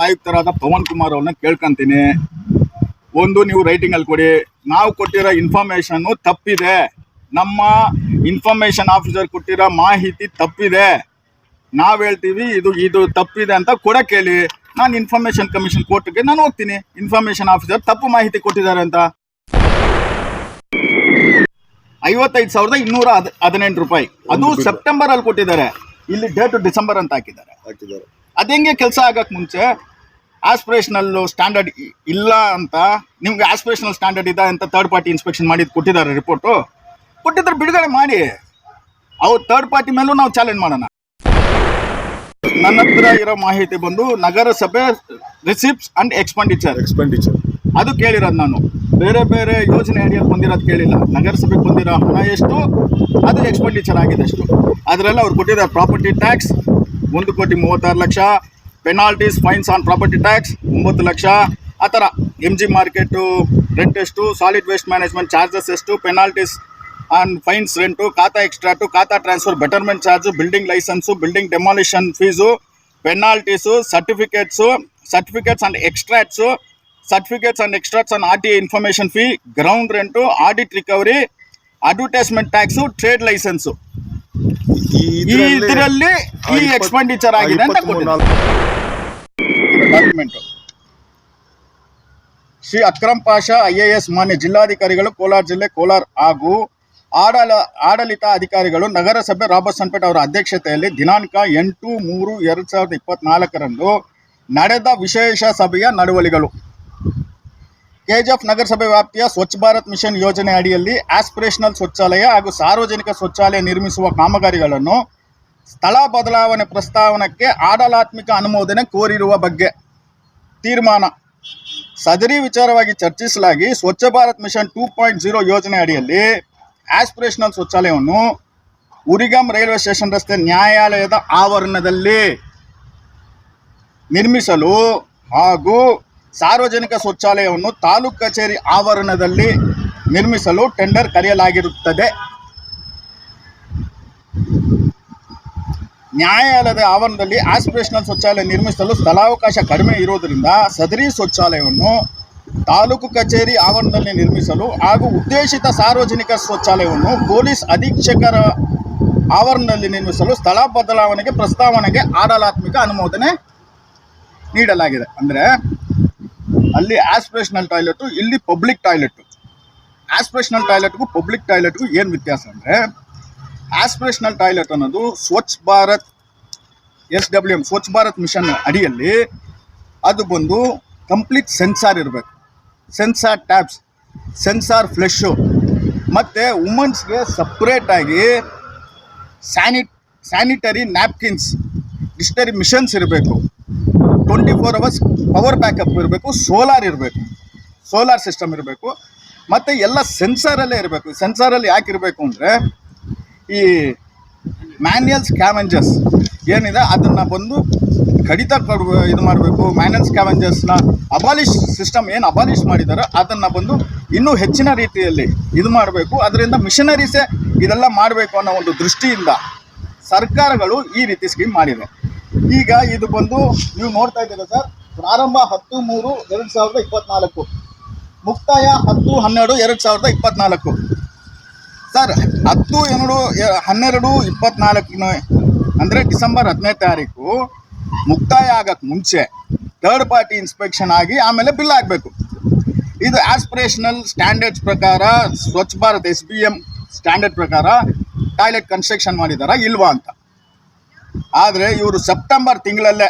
ಆಯುಕ್ತರಾದ ಪವನ್ ಕುಮಾರ್ ಅವ್ರನ್ನ ಕೇಳ್ಕೊಂತೀನಿ. ಒಂದು ನೀವು ರೈಟಿಂಗ್ ಅಲ್ಲಿ ಕೊಡಿ. ನಾವು ಕೊಟ್ಟಿರೋ ಇನ್ಫಾರ್ಮೇಶನ್ ತಪ್ಪಿದೆ. ನಮ್ಮ ಇನ್ಫಾರ್ಮೇಶನ್ ಆಫೀಸರ್ ಕೊಟ್ಟಿರೋ ಮಾಹಿತಿ ತಪ್ಪಿದೆ. ನಾವ್ ಹೇಳ್ತೀವಿ ಇದು ಇದು ತಪ್ಪಿದೆ ಅಂತ ಕೂಡ ಹೇಳಿ ನಾನು ಇನ್ಫಾರ್ಮೇಶನ್ ಕಮಿಷನ್ ಕೋರ್ಟ್ಗೆ ನಾನು ಹೋಗ್ತೀನಿ. ಇನ್ಫಾರ್ಮೇಶನ್ ಆಫೀಸರ್ ತಪ್ಪು ಮಾಹಿತಿ ಕೊಟ್ಟಿದ್ದಾರೆ ಅಂತ. ಐವತ್ತೈದು ಸಾವಿರದ ಇನ್ನೂರ ಹದ್- ಹದಿನೆಂಟು ರೂಪಾಯಿ. ಅದು ಸೆಪ್ಟೆಂಬರ್ ಅಲ್ಲಿ ಕೊಟ್ಟಿದ್ದಾರೆ. ಇಲ್ಲಿ ಡೇಟ್ ಡಿಸೆಂಬರ್ ಅಂತ ಹಾಕಿದ್ದಾರೆ. ಹಾಕಿದ್ದಾರೆ. ಅದಂಗೆ ಕೆಲಸ ಆಗಕ್ ಮುಂಚೆ? ಆಸ್ಪಿರೇಷನಲ್ ಸ್ಟ್ಯಾಂಡರ್ಡ್ ಇಲ್ಲ ಅಂತ. ನಿಮ್ಗೆ ಆಸ್ಪಿರೇಷನಲ್ ಸ್ಟ್ಯಾಂಡರ್ಡ್ ಇದೆ ಅಂತ ಥರ್ಡ್ ಪಾರ್ಟಿ ಇನ್ಸ್ಪೆಕ್ಷನ್ ಮಾಡಿದ್ ಕೊಟ್ಟಿದ್ದಾರೆ ರಿಪೋರ್ಟು ಕೊಟ್ಟಿದ್ರೆ ಬಿಡುಗಡೆ ಮಾಡಿ. ಅವ್ರು ಥರ್ಡ್ ಪಾರ್ಟಿ ಮೇಲೂ ನಾವು ಚಾಲೆಂಜ್ ಮಾಡೋಣ. ನನ್ನ ಹತ್ರ ಇರೋ ಮಾಹಿತಿ ಬಂದು ನಗರಸಭೆ ರಿಸಿಪ್ಟ್ಸ್ ಅಂಡ್ ಎಕ್ಸ್ಪೆಂಡಿಚರ್ ಎಕ್ಸ್ಪೆಂಡಿಚರ್ ಅದು ಕೇಳಿರೋದು ನಾನು. ಬೇರೆ ಬೇರೆ ಯೋಜನೆ ಅಡಿಯಲ್ಲಿ ಬಂದಿರೋದು ಕೇಳಿಲ್ಲ. ನಗರಸಭೆಗೆ ಬಂದಿರೋ ಹಣ ಎಷ್ಟು? ಅದು ಎಕ್ಸ್ಪೆಂಡಿಚರ್ ಆಗಿದೆ ಅಷ್ಟು ಅದರಲ್ಲಿ ಅವ್ರು ಕೊಟ್ಟಿದ್ದಾರೆ ಪ್ರಾಪರ್ಟಿ ಟ್ಯಾಕ್ಸ್ ಒಂದು ಕೋಟಿ ಮೂವತ್ತಾರು lakh penalties fines on property tax ಒಂಬತ್ತು ಲಕ್ಷ ಆ ಥರ ಎಂ ಜಿ ಮಾರ್ಕೆಟು ರೆಂಟ್ ಎಷ್ಟು ಸಾಲಿಡ್ ವೇಸ್ಟ್ ಮ್ಯಾನೇಜ್ಮೆಂಟ್ ಚಾರ್ಜಸ್ ಎಷ್ಟು penalties on fines rent khata extract khata transfer betterment charge building licence building demolition fees penalties certificates certificates and extracts certificates and extracts on R T information fee ground rent audit recovery advertisement tax trade licence ಈ ಇದರಲ್ಲಿ ಈ expenditure ಆಗಿದೆ ಅಂತ document Shri Akram Pasha I A S ಮಾನ್ಯ ಜಿಲ್ಲಾಧಿಕಾರಿಗಳು ಕೋಲಾರ ಜಿಲ್ಲೆ ಕೋಲಾರ ಹಾಗೂ ಆಡಳ ಆಡಳಿತ ಅಧಿಕಾರಿಗಳು ನಗರಸಭೆ ರಾಬರ್ಟ್ಸನ್ಪೇಟ್ ಅವರ ಅಧ್ಯಕ್ಷತೆಯಲ್ಲಿ ದಿನಾಂಕ ಎಂಟು ಮೂರು ಎರಡ್ ಸಾವಿರದ ಇಪ್ಪತ್ನಾಲ್ಕರಂದು ನಡೆದ ವಿಶೇಷ ಸಭೆಯ ನಡವಳಿಗಳು. ಕೆಜಿಎಫ್ ನಗರಸಭೆ ವ್ಯಾಪ್ತಿಯ ಸ್ವಚ್ಛ ಭಾರತ್ ಮಿಷನ್ ಯೋಜನೆ ಅಡಿಯಲ್ಲಿ ಆಸ್ಪಿರೇಷನಲ್ ಶೌಚಾಲಯ ಹಾಗೂ ಸಾರ್ವಜನಿಕ ಶೌಚಾಲಯ ನಿರ್ಮಿಸುವ ಕಾಮಗಾರಿಗಳನ್ನು ಸ್ಥಳ ಬದಲಾವಣೆ ಪ್ರಸ್ತಾವನಕ್ಕೆ ಆಡಳಾತ್ಮಿಕ ಅನುಮೋದನೆ ಕೋರಿರುವ ಬಗ್ಗೆ ತೀರ್ಮಾನ. ಸದರಿ ವಿಚಾರವಾಗಿ ಚರ್ಚಿಸಲಾಗಿ Swachh Bharat mission two point zero ಯೋಜನೆ ಅಡಿಯಲ್ಲಿ ಆಸ್ಪಿರೇಷನಲ್ ಶೌಚಾಲಯವನ್ನು ಉರಿಗಂ ರೈಲ್ವೆ ಸ್ಟೇಷನ್ ರಸ್ತೆ ನ್ಯಾಯಾಲಯದ ಆವರಣದಲ್ಲಿ ನಿರ್ಮಿಸಲು ಹಾಗೂ ಸಾರ್ವಜನಿಕ ಶೌಚಾಲಯವನ್ನು ತಾಲೂಕು ಕಚೇರಿ ಆವರಣದಲ್ಲಿ ನಿರ್ಮಿಸಲು ಟೆಂಡರ್ ಕರೆಯಲಾಗಿರುತ್ತದೆ. ನ್ಯಾಯಾಲಯದ ಆವರಣದಲ್ಲಿ ಆಸ್ಪಿರೇಷನಲ್ ಶೌಚಾಲಯ ನಿರ್ಮಿಸಲು ಸ್ಥಳಾವಕಾಶ ಕಡಿಮೆ ಇರುವುದರಿಂದ ಸದರಿ ಶೌಚಾಲಯವನ್ನು ತಾಲೂಕು ಕಚೇರಿ ಆವರಣದಲ್ಲಿ ನಿರ್ಮಿಸಲು ಹಾಗೂ ಉದ್ದೇಶಿತ ಸಾರ್ವಜನಿಕ ಶೌಚಾಲಯವನ್ನು ಪೊಲೀಸ್ ಅಧೀಕ್ಷಕರ ಆವರಣದಲ್ಲಿ ನಿರ್ಮಿಸಲು ಸ್ಥಳ ಬದಲಾವಣೆಗೆ ಪ್ರಸ್ತಾವನೆಗೆ ಆಡಳಾತ್ಮಕ ಅನುಮೋದನೆ ನೀಡಲಾಗಿದೆ. ಅಂದರೆ ಅಲ್ಲಿ ಆಸ್ಪಿರೇಷನಲ್ ಟಾಯ್ಲೆಟು ಇಲ್ಲಿ ಪಬ್ಲಿಕ್ ಟಾಯ್ಲೆಟು ಆಸ್ಪಿರೇಷನಲ್ ಟಾಯ್ಲೆಟ್ಗೂ ಪಬ್ಲಿಕ್ ಟಾಯ್ಲೆಟ್ಗೂ ಏನು ವ್ಯತ್ಯಾಸ ಅಂದರೆ ಆಸ್ಪಿರೇಷನಲ್ ಟಾಯ್ಲೆಟ್ ಅನ್ನೋದು ಸ್ವಚ್ಛ ಭಾರತ್ ಎಸ್ ಡಬ್ಲ್ಯೂ ಎಂ ಸ್ವಚ್ಛ ಭಾರತ್ ಮಿಷನ್ ಅಡಿಯಲ್ಲಿ ಅದು ಬಂದು ಕಂಪ್ಲೀಟ್ ಸೆನ್ಸಾರ್ ಇರಬೇಕು. ಸೆನ್ಸಾರ್ ಟ್ಯಾಬ್ಸ್ ಸೆನ್ಸಾರ್ ಫ್ಲೆಶು ಮತ್ತು ವುಮನ್ಸ್ಗೆ ಸಪ್ರೇಟಾಗಿ ಸ್ಯಾನಿಟ್ ಸ್ಯಾನಿಟರಿ ನ್ಯಾಪ್ಕಿನ್ಸ್ ಡಿಸ್ಟರಿ ಮಿಷನ್ಸ್ ಇರಬೇಕು. Twenty four hours power backup ಇರಬೇಕು ಸೋಲಾರ್ ಇರಬೇಕು ಸೋಲಾರ್ ಸಿಸ್ಟಮ್ ಇರಬೇಕು, ಮತ್ತು ಎಲ್ಲ ಸೆನ್ಸರಲ್ಲೇ ಇರಬೇಕು. ಸೆನ್ಸಾರಲ್ಲಿ ಯಾಕೆ ಇರಬೇಕು ಅಂದರೆ, ಈ ಮ್ಯಾನ್ಯಲ್ ಸ್ಕ್ಯಾವೆಂಜಸ್ ಏನಿದೆ, ಅದನ್ನು ಬಂದು ಕಡಿತ ಇದು ಮಾಡಬೇಕು. ಮ್ಯಾನ್ಯಲ್ ಸ್ಕ್ಯಾವೆಂಜಸ್ನ ಅಬಾಲಿಷ್ ಸಿಸ್ಟಮ್ ಏನು ಅಬಾಲಿಷ್ ಮಾಡಿದಾರೋ, ಅದನ್ನು ಬಂದು ಇನ್ನೂ ಹೆಚ್ಚಿನ ರೀತಿಯಲ್ಲಿ ಇದು ಮಾಡಬೇಕು. ಅದರಿಂದ ಮಿಷನರೀಸೇ ಇದೆಲ್ಲ ಮಾಡಬೇಕು ಅನ್ನೋ ಒಂದು ದೃಷ್ಟಿಯಿಂದ ಸರ್ಕಾರಗಳು ಈ ರೀತಿ ಸ್ಕೀಮ್ ಮಾಡಿದೆ ಈಗ ಇದು ಬಂದು ನೀವು ನೋಡ್ತಾ ಇದ್ದೀರಾ ಸರ್? ಪ್ರಾರಂಭ ಹತ್ತು ಮೂರು ಎರಡು ಸಾವಿರದ ಇಪ್ಪತ್ನಾಲ್ಕು. ಮುಕ್ತಾಯ ಹತ್ತು ಹನ್ನೆರಡು ಎರಡು ಸಾವಿರದ ಇಪ್ಪತ್ನಾಲ್ಕು. ಸರ್, ಹತ್ತು ಎರಡು ಹನ್ನೆರಡು ಇಪ್ಪತ್ನಾಲ್ಕಿನ, ಅಂದರೆ ಡಿಸೆಂಬರ್ ಹದಿನೈದು ತಾರೀಕು ಮುಕ್ತಾಯ ಆಗಕ್ಕೆ ಮುಂಚೆ ಥರ್ಡ್ ಪಾರ್ಟಿ ಇನ್ಸ್ಪೆಕ್ಷನ್ ಆಗಿ ಆಮೇಲೆ ಬಿಲ್ ಆಗಬೇಕು ಇದು ಆಸ್ಪಿರೇಷನಲ್ ಸ್ಟ್ಯಾಂಡರ್ಡ್ಸ್ ಪ್ರಕಾರ, Swachh Bharat S B M standard ಪ್ರಕಾರ ಟಾಯ್ಲೆಟ್ ಕನ್ಸ್ಟ್ರಕ್ಷನ್ ಮಾಡಿದಾರ ಇಲ್ವಾ ಅಂತ. ಆದರೆ ಇವರು ಸೆಪ್ಟೆಂಬರ್ ತಿಂಗಳಲ್ಲೇ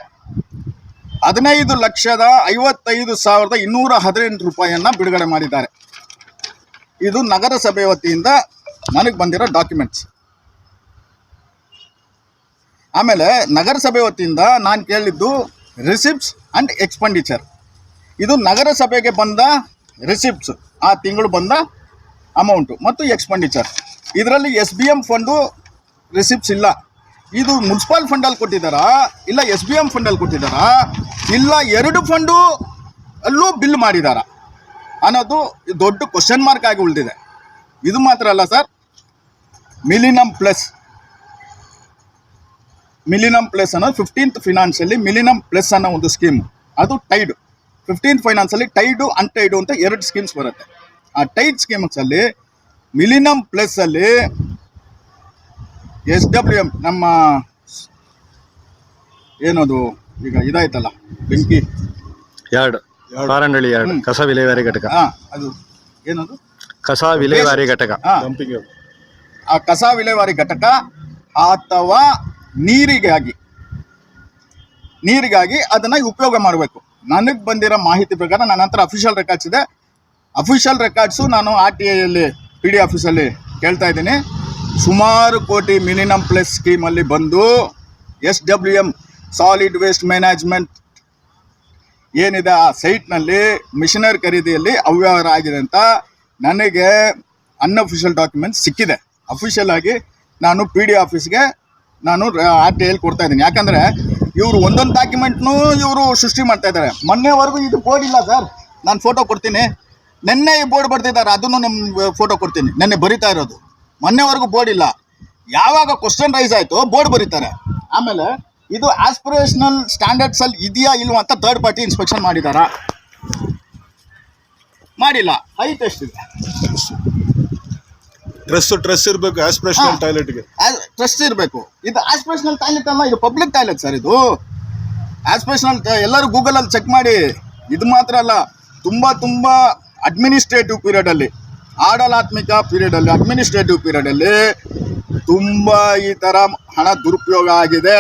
ಹದಿನೈದು ಲಕ್ಷದ ಐವತ್ತೈದು ಸಾವಿರದ ಇನ್ನೂರ ಹದಿನೆಂಟು ರೂಪಾಯಿಯನ್ನು ಬಿಡುಗಡೆ ಮಾಡಿದ್ದಾರೆ. ಇದು ನಗರಸಭೆ ವತಿಯಿಂದ ನನಗೆ ಬಂದಿರೋ ಡಾಕ್ಯುಮೆಂಟ್ಸ್ ಆಮೇಲೆ ನಗರಸಭೆ ವತಿಯಿಂದ ನಾನು ಕೇಳಿದ್ದು ರಿಸಿಪ್ಟ್ಸ್ ಆ್ಯಂಡ್ ಎಕ್ಸ್ಪೆಂಡಿಚರ್ ಇದು ನಗರಸಭೆಗೆ ಬಂದ ರಿಸಿಪ್ಟ್ಸ್ ಆ ತಿಂಗಳು ಬಂದ ಅಮೌಂಟು ಮತ್ತು ಎಕ್ಸ್ಪೆಂಡಿಚರ್ ಇದರಲ್ಲಿ S B M fund receipts ಇಲ್ಲ. ಇದು ಮುನ್ಸಿಪಾಲ್ ಫಂಡಲ್ಲಿ ಕೊಟ್ಟಿದ್ದಾರಾ? ಇಲ್ಲ ಎಸ್ ಬಿ ಎಂ ಫಂಡಲ್ಲಿ ಕೊಟ್ಟಿದ್ದಾರಾ? ಇಲ್ಲ ಎರಡು ಫಂಡು ಅಲ್ಲೂ ಬಿಲ್ ಮಾಡಿದಾರಾ? ಅನ್ನೋದು ದೊಡ್ಡ ಕ್ವಶನ್ ಮಾರ್ಕ್ ಆಗಿ ಉಳಿದಿದೆ. ಇದು ಮಾತ್ರ ಅಲ್ಲ sir millennium plus millennium plus ಅನ್ನೋದು ಫಿಫ್ಟೀನ್ತ್ ಫಿನಾನ್ಸಲ್ಲಿ ಮಿಲಿನಮ್ ಪ್ಲಸ್ ಅನ್ನೋ ಒಂದು ಸ್ಕೀಮ್ ಅದು ಟೈಡ್ ಫಿಫ್ಟೀನ್ ಫೈನಾನ್ಸಲ್ಲಿ ಟೈಡು ಅನ್ಟೈಡು ಅಂತ ಎರಡು ಸ್ಕೀಮ್ಸ್ ಬರುತ್ತೆ. ಆ ಟೈಡ್ ಸ್ಕೀಮ್ಸಲ್ಲಿ ಮಿಲಿನಮ್ ಪ್ಲಸ್ಸಲ್ಲಿ ಎಸ್ ಡಬ್ಲ್ಯೂ ಎಂ ನಮ್ಮ ಏನದು ಈಗ ಇದಾಯ್ತಲ್ಲ ಬೆಂಕಿ. Yard Parandahalli yard. ಕಸ ವಿಲೇವಾರಿ ಘಟಕ. ಹಾಂ ಅದು ಏನದು? ಕಸ ವಿಲೇವಾರಿ ಘಟಕ. ಹಾಂ. ಆ ಕಸ ವಿಲೇವಾರಿ ಘಟಕ ಅಥವಾ ನೀರಿಗಾಗಿ ನೀರಿಗಾಗಿ ಅದನ್ನ ಉಪಯೋಗ ಮಾಡಬೇಕು. ನನಗೆ ಬಂದಿರೋ ಮಾಹಿತಿ ಪ್ರಕಾರ ನನ್ನ ಹತ್ರ ಅಫಿಷಿಯಲ್ ರೆಕಾರ್ಡ್ಸ್ ಇದೆ. ಅಫಿಷಿಯಲ್ ರೆಕಾರ್ಡ್ಸು ನಾನು ಆರ್ ಟಿ ಐಯಲ್ಲಿ ಪಿ ಡಿ ಆಫೀಸಲ್ಲಿ ಕೇಳ್ತಾ ಇದ್ದೀನಿ. ಸುಮಾರು ಕೋಟಿ ಮಿನಿಮಮ್ ಪ್ಲಸ್ ಸ್ಕೀಮಲ್ಲಿ ಬಂದು S W M solid waste management ಏನಿದೆ ಆ ಸೈಟ್ನಲ್ಲಿ ಮಿಷನರಿ ಖರೀದಿಯಲ್ಲಿ ಅವ್ಯವಹಾರ ಆಗಿದೆ ಅಂತ ನನಗೆ ಅನ್ಅಫಿಷಿಯಲ್ ಡಾಕ್ಯುಮೆಂಟ್ ಸಿಕ್ಕಿದೆ. ಅಫಿಷಿಯಲ್ ಆಗಿ ನಾನು ಪಿ ಡಿ ಆಫೀಸ್ಗೆ ನಾನು ಆರ್ ಟಿ ಐಲಿ ಕೊಡ್ತಾ ಇದ್ದೀನಿ. ಯಾಕಂದರೆ ಇವರು ಒಂದೊಂದು ಡಾಕ್ಯುಮೆಂಟ್ನೂ ಇವರು ಸೃಷ್ಟಿ ಮಾಡ್ತಾ ಇದ್ದಾರೆ. ಮೊನ್ನೆವರೆಗೂ ಇದು ಬೋರ್ಡ್ ಇಲ್ಲ ಸರ್ ನಾನು ಫೋಟೋ ಕೊಡ್ತೀನಿ. ನಿನ್ನೆ ಈ ಬೋರ್ಡ್ ಬರ್ತಿದ್ದಾರೆ. ಅದನ್ನು ನಮ್ಮ ಫೋಟೋ ಕೊಡ್ತೀನಿ. ನೆನ್ನೆ ಬರಿತಾ ಇರೋದು. ಮೊನ್ನೆವರೆಗೂ ಬೋರ್ಡ್ ಇಲ್ಲ. ಯಾವಾಗ ಕ್ವಶನ್ ರೈಸ್ ಆಯಿತು ಬೋರ್ಡ್ ಬರೀತಾರೆ. ಆಮೇಲೆ ಇದು ಆಸ್ಪಿರೇಷನಲ್ ಸ್ಟ್ಯಾಂಡರ್ಡ್ಸ್ ಅಲ್ಲಿ ಇದೆಯಾ ಇಲ್ವಾ ಅಂತ ಥರ್ಡ್ ಪಾರ್ಟಿ ಇನ್ಸ್ಪೆಕ್ಷನ್ ಮಾಡಿದಾರಾ? ಮಾಡಿಲ್ಲ. ಹೈಟ್ ಎಷ್ಟಿದೆ ಟ್ರೆಸ್ ಟ್ರೆಸ್ ಇರಬೇಕು ಆಸ್ಪಿರೇಷನಲ್. ಟಾಯ್ಲೆಟ್ಗೆ ಟ್ರೆಸ್ ಇರಬೇಕು. ಇದು ಆಸ್ಪಿರೇಷನಲ್ ಟಾಯ್ಲೆಟ್ ಅಲ್ಲ ಇದು ಪಬ್ಲಿಕ್ ಟಾಯ್ಲೆಟ್ ಸರ್ ಇದು. ಆಸ್ಪಿರೇಷನಲ್ ಎಲ್ಲರೂ ಗೂಗಲಲ್ಲಿ ಚೆಕ್ ಮಾಡಿ. ಇದು ಮಾತ್ರ ಅಲ್ಲ ತುಂಬ ತುಂಬ ಅಡ್ಮಿನಿಸ್ಟ್ರೇಟಿವ್ ಪೀರಿಯಡಲ್ಲಿ ಆಡಳಾತ್ಮಿಕ ಪೀರಿಯಡಲ್ಲಿ ಅಡ್ಮಿನಿಸ್ಟ್ರೇಟಿವ್ ಪೀರಿಯಡಲ್ಲಿ ತುಂಬ ಈ ಥರ ಹಣ ದುರುಪಯೋಗ ಆಗಿದೆ.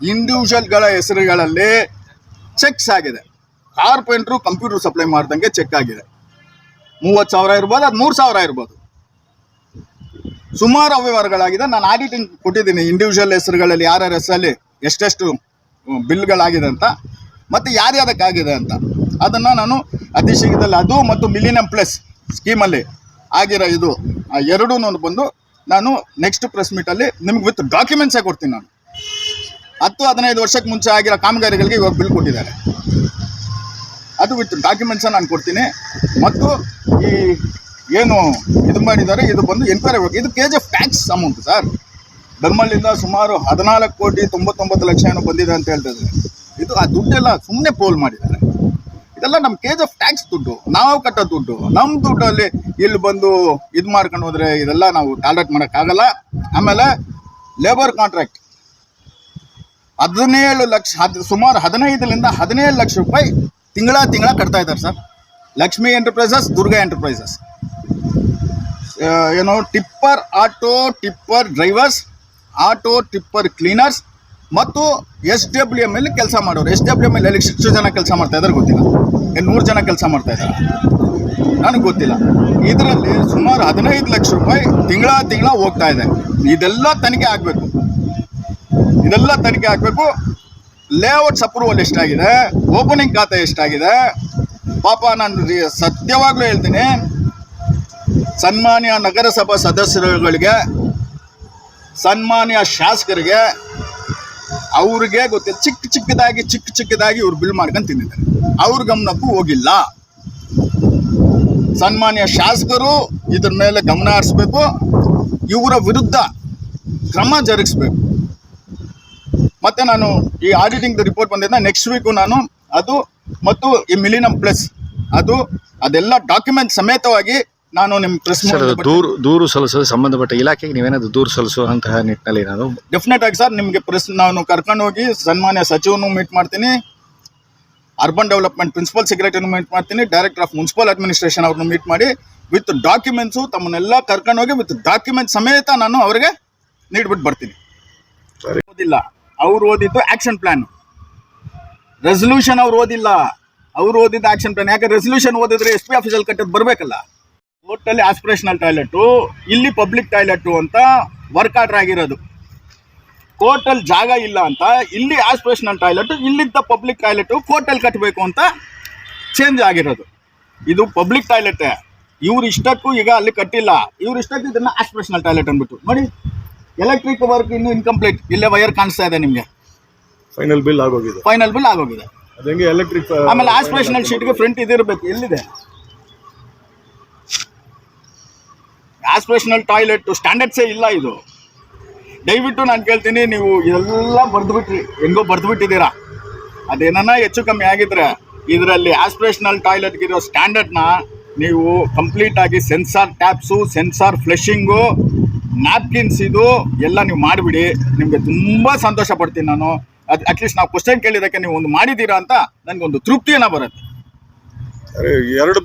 ಇಂಡಿವಿಜುವಲ್ಗಳ ಹೆಸರುಗಳಲ್ಲಿ ಚೆಕ್ಸ್ ಆಗಿದೆ. ಕಾರ್ಪೆಂಟ್ರು ಕಂಪ್ಯೂಟರ್ ಸಪ್ಲೈ ಮಾಡ್ದಂಗೆ ಚೆಕ್ ಆಗಿದೆ. ಮೂವತ್ತು ಸಾವಿರ ಇರ್ಬೋದು, ಅದು ಮೂರು ಸಾವಿರ ಇರ್ಬೋದು. ಸುಮಾರು ಅವ್ಯವಹಾರಗಳಾಗಿದೆ. ನಾನು ಆಡಿಟಿಂಗ್ ಕೊಟ್ಟಿದ್ದೀನಿ ಇಂಡಿವಿಜುವಲ್ ಹೆಸರುಗಳಲ್ಲಿ ಯಾರ್ಯಾರ ಹೆಸರಲ್ಲಿ ಎಷ್ಟೆಷ್ಟು ಬಿಲ್ಗಳಾಗಿದೆ ಅಂತ. ಮತ್ತು ಯಾರ್ಯಾದಕ್ಕಾಗಿದೆ ಅಂತ. ಅದನ್ನು ನಾನು ಅತಿ ಅದು ಮತ್ತು ಮಿಲಿನಿಯಂ ಪ್ಲಸ್ ಸ್ಕೀಮಲ್ಲಿ ಆಗಿರೋ ಇದು, ಆ ಎರಡೂ ಬಂದು ನಾನು ನೆಕ್ಸ್ಟ್ ಪ್ರೆಸ್ ಮೀಟಲ್ಲಿ ನಿಮ್ಗೆ ವಿತ್ ಡಾಕ್ಯುಮೆಂಟ್ಸೇ ಕೊಡ್ತೀನಿ ನಾನು. ಹತ್ತು, ಹದಿನೈದು ವರ್ಷಕ್ಕೆ ಮುಂಚೆ ಆಗಿರೋ ಕಾಮಗಾರಿಗಳಿಗೆ ಇವಾಗ ಬಿಲ್ ಕೊಟ್ಟಿದ್ದಾರೆ. ಅದು ವಿತ್ ಡಾಕ್ಯುಮೆಂಟ್ಸ ನಾನು ಕೊಡ್ತೀನಿ. ಮತ್ತು ಈ ಏನು ಇದು ಮಾಡಿದ್ದಾರೆ, ಇದು ಬಂದು ಎನ್ಕ್ವೈರಿ ಆಗಬೇಕು ಇದು K G F tax amount sir. ಧರ್ಮಲ್ಲಿಂದ ಸುಮಾರು ಹದಿನಾಲ್ಕು ಕೋಟಿ ತೊಂಬತ್ತೊಂಬತ್ತು ಲಕ್ಷ ಏನೋ ಬಂದಿದೆ ಅಂತ ಹೇಳ್ತಿದ್ದಾರೆ ಇದು ಆ ದುಡ್ಡೆಲ್ಲ ಸುಮ್ಮನೆ ಪೋಲ್ ಮಾಡಿದ್ದಾರೆ. ಇದೆಲ್ಲ ನಮ್ಮ ಕೇಜ್ ಆಫ್ ಟ್ಯಾಕ್ಸ್ ದುಡ್ಡು. ನಾವು ಕಟ್ಟೋ ದುಡ್ಡು. ನಮ್ಮ ದುಡ್ಡಲ್ಲಿ ಇಲ್ಲಿ ಬಂದು ಇದು ಮಾಡ್ಕೊಂಡು ಹೋದ್ರೆ ಇದೆಲ್ಲ ನಾವು ಟಾರ್ಗೆಟ್ ಮಾಡೋಕ್ಕಾಗಲ್ಲ. ಆಮೇಲೆ ಲೇಬರ್ ಕಾಂಟ್ರಾಕ್ಟ್ ಹದಿನೇಳು ಲಕ್ಷ, ಹದ್, ಸುಮಾರು ಹದಿನೈದರಿಂದ ಹದಿನೇಳು ಲಕ್ಷ ರೂಪಾಯಿ ತಿಂಗಳ ತಿಂಗಳ ಕಟ್ತಾ ಇದ್ದಾರೆ sir. Lakshmi enterprises Durga enterprises ಏನು, tipper, auto tipper drivers, auto tipper cleaners ಮತ್ತು ಎಸ್ ಡಬ್ಲ್ಯೂ ಎಂ ಅಲ್ಲಿ ಕೆಲಸ ಮಾಡೋರು. ಎಸ್ ಡಬ್ಲ್ಯೂ ಎಂ ಅಲ್ಲಿ ಎಷ್ಟು ಜನ ಕೆಲಸ ಮಾಡ್ತಾ ಇದ್ದಾರೆ, ಗೊತ್ತಿಲ್ಲ. ಏನು ನೂರು ಜನ ಕೆಲಸ ಮಾಡ್ತಾ ಇದ್ದಾರೆ ನನಗೆ ಗೊತ್ತಿಲ್ಲ. ಇದರಲ್ಲಿ ಸುಮಾರು ಹದಿನೈದು ಲಕ್ಷ ರೂಪಾಯಿ ತಿಂಗಳ ತಿಂಗಳ ಹೋಗ್ತಾ ಇದೆ. ಇದೆಲ್ಲ ತನಿಖೆ ಆಗಬೇಕು. ಇದೆಲ್ಲ ತನಿಖೆ ಆಗಬೇಕು. ಲೇಔಟ್ಸ್ ಅಪ್ರೂವಲ್ ಎಷ್ಟಾಗಿದೆ? ಓಪನಿಂಗ್ ಖಾತೆ ಎಷ್ಟಾಗಿದೆ? ಪಾಪ ನಾನು ಸತ್ಯವಾಗ್ಲೂ ಹೇಳ್ತೀನಿ. ಸನ್ಮಾನ್ಯ ನಗರಸಭಾ ಸದಸ್ಯರುಗಳಿಗೆ, ಸನ್ಮಾನ್ಯ ಶಾಸಕರಿಗೆ ಅವ್ರಿಗೆ ಗೊತ್ತಿಲ್ಲ. ಚಿಕ್ಕ ಚಿಕ್ಕದಾಗಿ ಚಿಕ್ಕ ಚಿಕ್ಕದಾಗಿ ಇವ್ರು ಬಿಲ್ ಮಾಡ್ಕೊಂಡು ತಿಂದಿದ್ದಾರೆ. ಅವ್ರ ಗಮನಕ್ಕೂ ಹೋಗಿಲ್ಲ. ಸನ್ಮಾನ್ಯ ಶಾಸಕರು ಇದ್ರ ಮೇಲೆ ಗಮನ ಹರಿಸ್ಬೇಕು. ಇವರ ವಿರುದ್ಧ ಕ್ರಮ ಜರುಗಿಸ್ಬೇಕು. ಮತ್ತೆ ನಾನು ಈ ಆಡಿಟಿಂಗ್ ರಿಪೋರ್ಟ್ ಬಂದಿದ್ದ ನೆಕ್ಸ್ಟ್ ವೀಕು ನಾನು ಅದು ಮತ್ತು ಈ ಮಿಲಿನಮ್ ಪ್ಲಸ್ ಅದು ಅದೆಲ್ಲ ಡಾಕ್ಯುಮೆಂಟ್ ಸಮೇತವಾಗಿ ನಾನು ನಿಮ್ಮ ಪ್ರೆಸ್ ಸರ್ ಅದು ದೂರು ದೂರು ಸಲ್ಲಿಸಲು ಸಂಬಂಧಪಟ್ಟ ಇಲಾಖೆಗೆ ನೀವೇನಾದ್ರು ದೂರು ಸಲ್ಲಿಸುವಂತಹ ನಿಟ್ಟಿನಲ್ಲಿ ನಾನು ಡೆಫಿನೆಟ್ ಆಗಿ ಸರ್ ನಿಮಗೆ ಪ್ರೆಸ್ ನಾನು ಕರ್ಕೊಂಡು ಹೋಗಿ ಸನ್ಮಾನ್ಯ ಸಚಿವನು ಮೀಟ್ ಮಾಡ್ತೀನಿ. ಅರ್ಬನ್ ಡೆವಲಪ್ಮೆಂಟ್ ಪ್ರಿನ್ಸಿಪಲ್ ಸೆಕ್ರೆಟರಿನೂ ಮೀಟ್ ಮಾಡ್ತೀನಿ. ಡೈರೆಕ್ಟರ್ ಆಫ್ ಮುನ್ಸಿಪಲ್ ಅಡ್ಮಿನಿಸ್ಟ್ರೇಷನ್ ಅವ್ರನ್ನ ಮೀಟ್ ಮಾಡಿ ವಿತ್ ಡಾಕ್ಯುಮೆಂಟ್ಸು ತಮ್ಮನ್ನೆಲ್ಲ ಕರ್ಕೊಂಡು ಹೋಗಿ ವಿತ್ ಡಾಕ್ಯುಮೆಂಟ್ ಸಮೇತ ನಾನು ಅವರಿಗೆ ನೀಡ್ಬಿಟ್ಟು ಬರ್ತೀನಿ. ಓದಿಲ್ಲ. ಅವ್ರು ಓದಿದ್ದು ಆಕ್ಷನ್ ಪ್ಲಾನ್ ರೆಸಲ್ಯೂಷನ್ ಅವ್ರು ಓದಿಲ್ಲ. ಅವ್ರು ಓದಿದ್ದು ಆಕ್ಷನ್ ಪ್ಲಾನ್ ಯಾಕೆ ರೆಸಲ್ಯೂಷನ್ ಓದಿದ್ರೆ ಎಸ್ ಪಿ ಆಫೀಸಲ್ಲಿ ಕಟ್ಟೋದು ಬರಬೇಕಲ್ಲ? ಟೋಟಲಿ ಆಸ್ಪಿರೇಷನಲ್ ಟಾಯ್ಲೆಟು ಇಲ್ಲಿ ಪಬ್ಲಿಕ್ ಟಾಯ್ಲೆಟು ಅಂತ ವರ್ಕ್ ಆರ್ಡರ್ ಆಗಿರೋದು. ಕೋರ್ಟಲ್ಲಿ ಜಾಗ ಇಲ್ಲ ಅಂತ ಇಲ್ಲಿ ಆಸ್ಪಿರೇಷನಲ್ ಟಾಯ್ಲೆಟ್ ಇಲ್ಲಿದ್ದ ಪಬ್ಲಿಕ್ ಟಾಯ್ಲೆಟು ಕೋರ್ಟಲ್ಲಿ ಕಟ್ಟಬೇಕು ಅಂತ ಚೇಂಜ್ ಆಗಿರೋದು. ಇದು ಪಬ್ಲಿಕ್ ಟಾಯ್ಲೆಟ್ ಇವ್ರ ಇಷ್ಟಕ್ಕೂ ಈಗ ಅಲ್ಲಿ ಕಟ್ಟಿಲ್ಲ. ಇವ್ರ ಇಷ್ಟಕ್ಕೂ ಇದನ್ನ ಆಸ್ಪಿರೇಷನಲ್ ಟಾಯ್ಲೆಟ್ ಅಂದ್ಬಿಟ್ಟು ನೋಡಿ ಎಲೆಕ್ಟ್ರಿಕ್ ವರ್ಕ್ ಇನ್ನು ಇನ್ಕಂಪ್ಲೀಟ್ ಇಲ್ಲೇ ವೈರ್ ಕಾಣಿಸ್ತಾ ಇದೆ ನಿಮಗೆ. ಫೈನಲ್ ಬಿಲ್ ಆಗೋಗಿದೆ. ಫೈನಲ್ ಬಿಲ್ ಆಗೋಗಿದೆ. ಎಲೆಕ್ಟ್ರಿಕ್ ಆಮೇಲೆ ಆಸ್ಪಿರೇಷನಲ್ ಶೀಟ್ಗೆ ಫ್ರಂಟ್ ಇದಿರಬೇಕು. ಎಲ್ಲಿದೆ? ಆಸ್ಪಿರೇಷನಲ್ ಟಾಯ್ಲೆಟ್ ಸ್ಟ್ಯಾಂಡರ್ಡ್ಸೇ ಇಲ್ಲ ಇದು. ದಯವಿಟ್ಟು ನಾನು ಕೇಳ್ತೀನಿ, ನೀವು ಇದೆಲ್ಲ ಬರೆದ್ಬಿಟ್ರಿ. ಹೆಂಗೋ ಬರೆದ್ಬಿಟ್ಟಿದ್ದೀರಾ. ಅದೇನ ಹೆಚ್ಚು ಕಮ್ಮಿ ಆಗಿದ್ರೆ, ಇದರಲ್ಲಿ ಆಸ್ಪಿರೇಷನಲ್ ಟಾಯ್ಲೆಟ್ಗಿರೋ ಸ್ಟ್ಯಾಂಡರ್ಡ್ನ ನೀವು ಕಂಪ್ಲೀಟ್ ಆಗಿ sensor taps sensor flushing napkins ಇದು ಎಲ್ಲ ನೀವು ಮಾಡಿಬಿಡಿ. ನಿಮಗೆ ತುಂಬ ಸಂತೋಷ ಪಡ್ತೀನಿ ನಾನು. ಅದು ಅಟ್ಲೀಸ್ಟ್ ನಾವು ಕ್ವಶನ್ ಕೇಳಿದ್ದಕ್ಕೆ ನೀವು ಒಂದು ಮಾಡಿದ್ದೀರಾ ಅಂತ ನನಗೊಂದು ತೃಪ್ತಿಯನ್ನು ಬರುತ್ತೆ. ಎರಡು